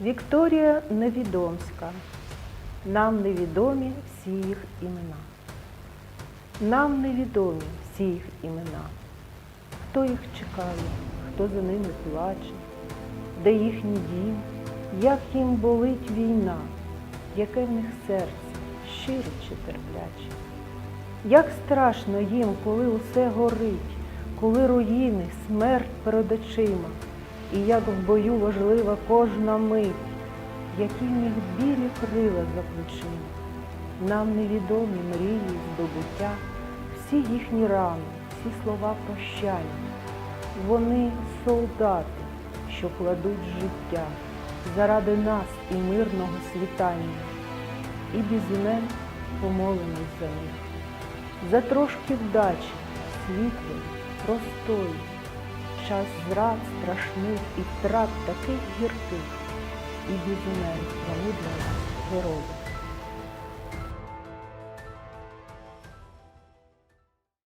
Вікторія Невідомська. Нам невідомі всі їх імена. Нам невідомі всі їх імена. Хто їх чекає, хто за ними плаче, де їхній дім, як їм болить війна, яке в них серце, щире чи терпляче. Як страшно їм, коли усе горить, коли руїни, смерть перед очима, і як в бою важлива кожна мить, які них білі крила за плечима. Нам невідомі мрії, здобуття, всі їхні рани, всі слова прощання. Вони солдати, що кладуть життя заради нас і мирного світання, і імен помолимось за них за трошки вдачі, світлої, простої, час зрад страшних і втрат таких гірких, і без імен вони.